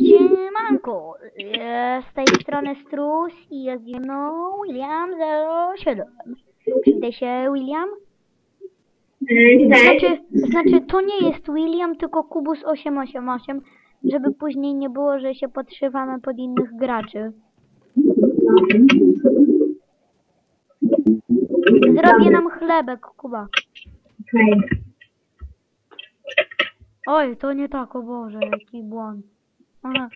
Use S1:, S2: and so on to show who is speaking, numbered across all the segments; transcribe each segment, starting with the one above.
S1: Siemanko, e, z tej strony Strus i jest ze mną William07. Przydaj się William? Znaczy, znaczy to nie jest William, tylko Kubus888, żeby później nie było, że się podszywamy pod innych graczy. Zrobię nam chlebek, Kuba. Oj, to nie tak, o Boże, jaki błąd. Aha.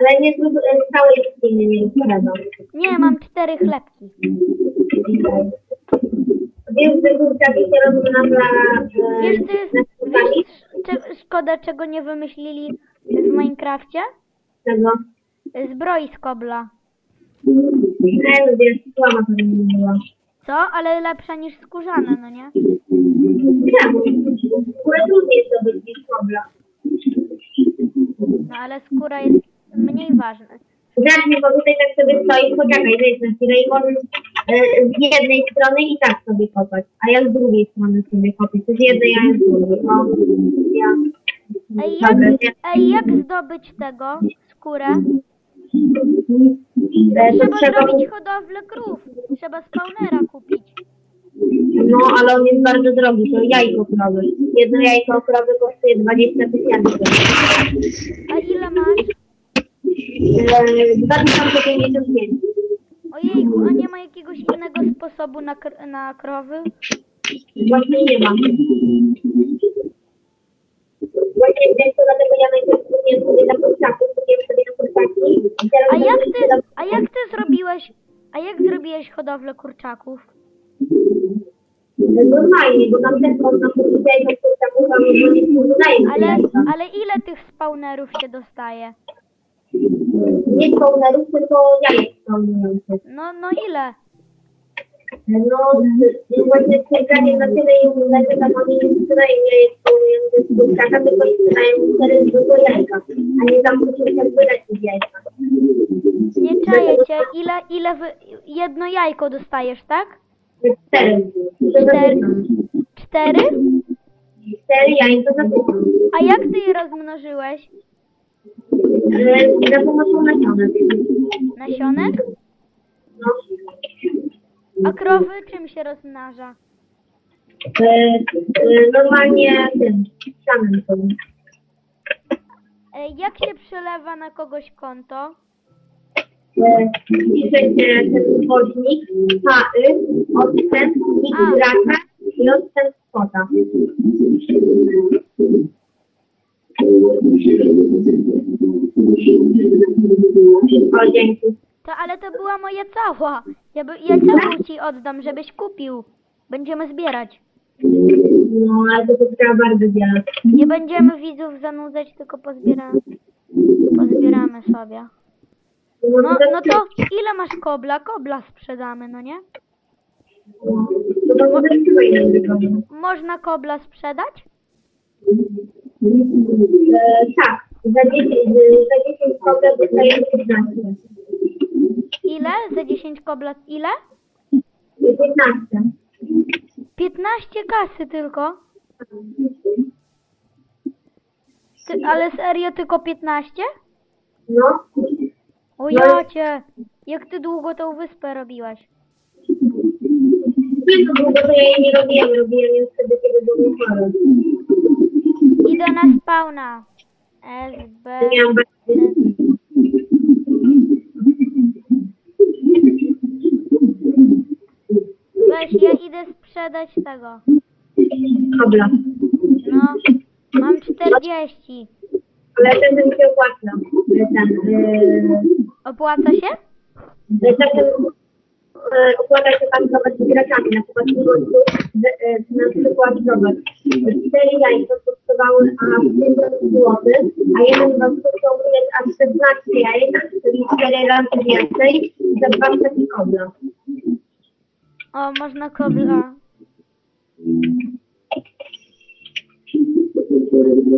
S2: Ale nie zrób e, całej sceny, nie rób.
S1: Nie, mam cztery chlebki.
S2: Wiesz, że kurczaki się rozmnaża e,
S1: Wiesz, ty,
S2: na kurczaki?
S1: wiesz cze, szkoda, czego nie wymyślili w Minecrafcie?
S2: Czego?
S1: Zbroi z kobla.
S2: Nie, no wiesz, słama to nie była.
S1: Co? Ale lepsza niż skórzana, no nie?
S2: Czemu? Skórę trudniej zdobyć niż kobla.
S1: No ale skóra jest mniej ważna.
S2: Zacznij, bo tutaj tak sobie stoisz, poczekaj, wejdź na chwilę i możesz e, z jednej strony i tak sobie kopać, a ja z drugiej strony sobie kopię. To z jednej, a ja z drugiej. O, ja.
S1: Ej, jak,
S2: Dobra, ja-
S1: ej, jak zdobyć tego? Skórę?
S2: E,
S1: Trzeba
S2: trzeba
S1: zrobić hodowlę krów. Trzeba spawnera kupić.
S2: No, ale on jest bardzo drogi, to jajko krowy. Jedno jajko krowy kosztuje 20 tysięcy.
S1: A ile masz?
S2: Eee, 2055.
S1: Ojejku, a nie ma jakiegoś innego sposobu na, kr- na krowy?
S2: Właśnie nie mam. Właśnie wiesz, to dlatego ja najpierw kupiłem sobie na kurczaku, kupiłem sobie na kurczaki. i teraz
S1: A jak
S2: będę
S1: ty, a jak ty zrobiłeś, a jak zrobiłeś hodowlę kurczaków?
S2: Normalnie, bo tam też można sprzedaje
S1: Ale, ale ile tych spawnerów się dostaje?
S2: Nie spawnerów, tylko jajek spawnujących.
S1: No, no ile?
S2: No, właśnie kurczakiem na tyle im leży, tam oni nie sprzedają jajek spawnujących z kurczaka, tylko sprzedają cztery zwykłe jajka, a nie tam musi się wylecieć jajka.
S1: Nie czaję cię. Ile, ile wy, jedno jajko dostajesz, tak?
S2: Cztery.
S1: Cztery. Cztery?
S2: Cztery jajka za tydzień.
S1: A jak ty je rozmnożyłeś?
S2: E, Za pomocą nasiona.
S1: Nasionek?
S2: No.
S1: A krowy czym się rozmnaża?
S2: E, e, Normalnie tym, samym sobie.
S1: E, Jak się przelewa na kogoś konto?
S2: E, Piszecie ten wodnik, pary, odstęp, nick
S1: A.
S2: gracza i odstęp spota. O, dzięki.
S1: To ale to była moja cała. Ja, by, ja całą ci oddam, żebyś kupił. Będziemy zbierać.
S2: No, ale to trzeba bardzo wiele.
S1: Nie będziemy widzów zanudzać, tylko pozbieramy, pozbieramy sobie. No, no to ile masz kobla? Kobla sprzedamy, no nie?
S2: No.
S1: Można kobla sprzedać?
S2: E, tak, za 10, za 10 kobra dostajemy 15.
S1: Ile? Za 10 kobla ile?
S2: 15.
S1: 15 kasy tylko. Ty, ale serio tylko 15?
S2: No,
S1: O jacie! Jak ty długo tą wyspę robiłaś?
S2: nie to długo to ja jej nie robiłem, robiłem ją wtedy, kiedy byłem chory.
S1: Idę na spawna. SB.
S2: Miałam.
S1: Weź, ja idę sprzedać tego.
S2: Kobla.
S1: No, mam 40.
S2: Ale ten mi się opłaca. Ten, yy,
S1: Opłaca się?
S2: czasem e, opłaca się handlować z graczami, na przykład na przykład zobacz, cztery jajka kosztowały aż 50 zł, a jeden was kosztuje aż 16 jajek, czyli 4 razy więcej za dwa setki kobla.
S1: O, można kobla.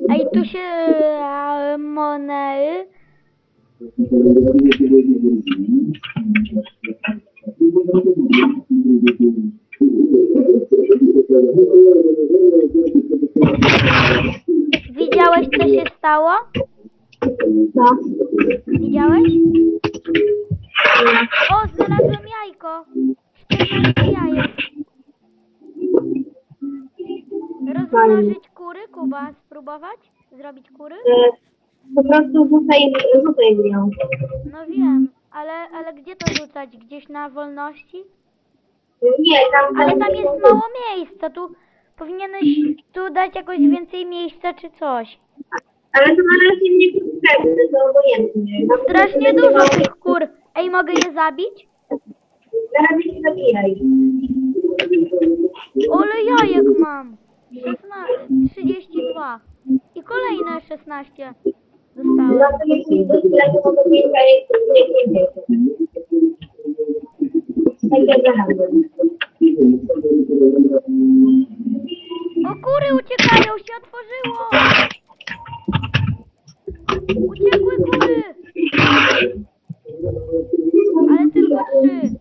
S1: Ej, tu się e, money. Widziałeś, co się stało?
S2: Co?
S1: Widziałeś? O, znalazłem jajko. 14 jajek. Rozmnożyć kury, Kuba? Spróbować? Zrobić kury?
S2: Po prostu rzucaj, rzucaj w nią.
S1: No wiem, ale, ale gdzie to rzucać? Gdzieś na wolności?
S2: Nie, tam...
S1: Ale tam jest mało miejsca, tu powinieneś tu dać jakoś więcej miejsca czy coś.
S2: Ale to na razie nie potrzebne, to obojętnie. Tam
S1: Strasznie
S2: będzie
S1: dużo
S2: mało-
S1: tych kur. Ej, mogę je zabić?
S2: Na razie nie zabijaj.
S1: Ole jajek mam. 16, 32. I kolejne 16 O kury uciekają, się otworzyło. Uciekły kury. Ale tylko trzy.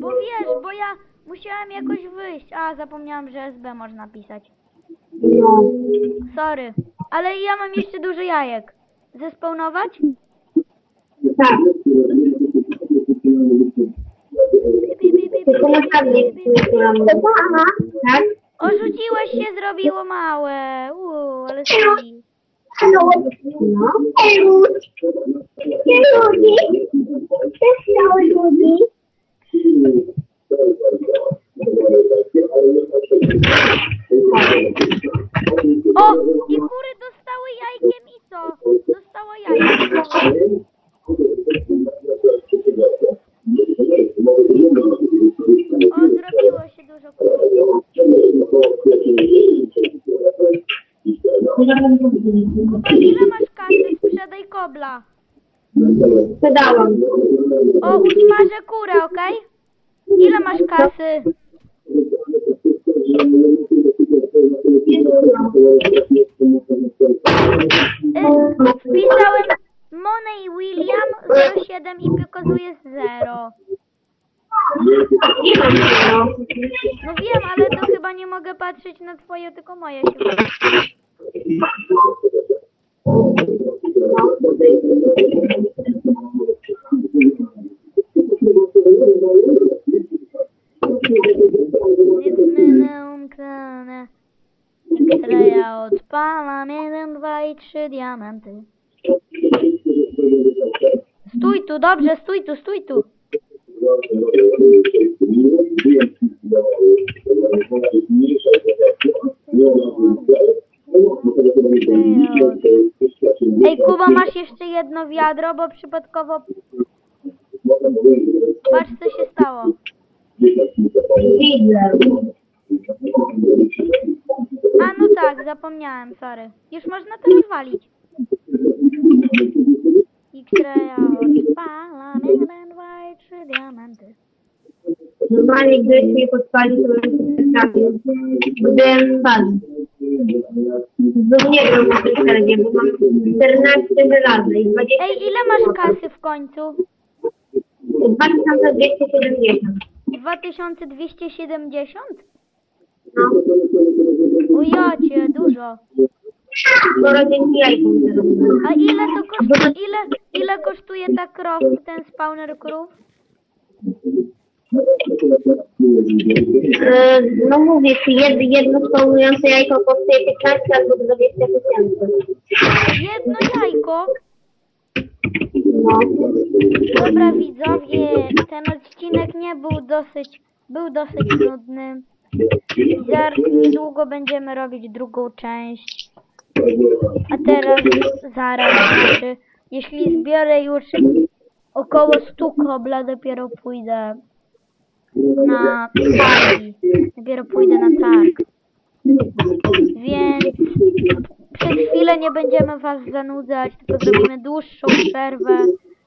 S1: Bo wiesz, bo ja musiałem jakoś wyjść. A, zapomniałam, że SB można pisać.
S2: No.
S1: Sorry. Ale ja mam jeszcze dużo jajek. Zespawnować?
S2: Tak. Tylko nie wiem, Tak?
S1: Orzuciłeś się, zrobiło małe. Uuu, ale soli.
S2: No. Hello. Hello, ludzi. Hello, ludzi.
S1: O! I kury dostały jajkiem i co? Dostała jajkiem. O, zrobiło się dużo kur. Ile masz kasy? Sprzedaj kobla.
S2: Sprzedałam.
S1: O, usmażę kurę, okej? Ile masz kasy? Wpisałem Money William 07 i pokazuje 0.
S2: Nie mam tego.
S1: No wiem, ale to chyba nie mogę patrzeć na twoje, tylko moje się odpalam. Jeden, dwa i trzy diamenty. Stój tu, dobrze, stój tu, stój tu. Ej, Kuba, masz jeszcze jedno wiadro, bo przypadkowo... Patrz, co się stało.
S2: Widzę.
S1: A, no tak, zapomniałem, sorry. Już można to rozwalić. I które ja odpalam, jeden, dwa i trzy diamenty.
S2: Normalnie gdybyś mnie podpalił, to bym. Gdybym spadł. Bo nie wiem tej serwie, bo mam 14 żelazne i 20...
S1: Ej, ile masz kasy w końcu?
S2: 2270.
S1: 2270?
S2: No.
S1: O jacie, dużo.
S2: Zarobiłem.
S1: A ile to kosztuje, ile, ile kosztuje ta krow, ten spawner krów?
S2: E, no mówię ci, jed, jedno spełniające jajko kosztuje 15 albo 20 tysięcy.
S1: Jedno jajko?
S2: No.
S1: Dobra widzowie, ten odcinek nie był dosyć, był dosyć nudny. Niedługo będziemy robić drugą część. A teraz zaraz, znaczy, jeśli zbiorę już około 100 kobla, dopiero pójdę na targi. Dopiero pójdę na targ. Więc przez chwilę nie będziemy was zanudzać, tylko zrobimy dłuższą przerwę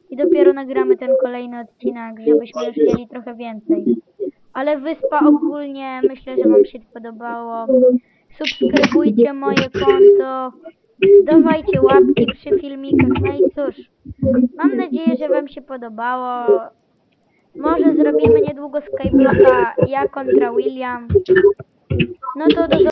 S1: i dopiero nagramy ten kolejny odcinek, żebyśmy już mieli trochę więcej. Ale wyspa ogólnie myślę, że wam się podobało. Subskrybujcie moje konto dawajcie łapki przy filmikach. No i cóż, mam nadzieję, że Wam się podobało. Może zrobimy niedługo Skyblocka ja kontra William. No to do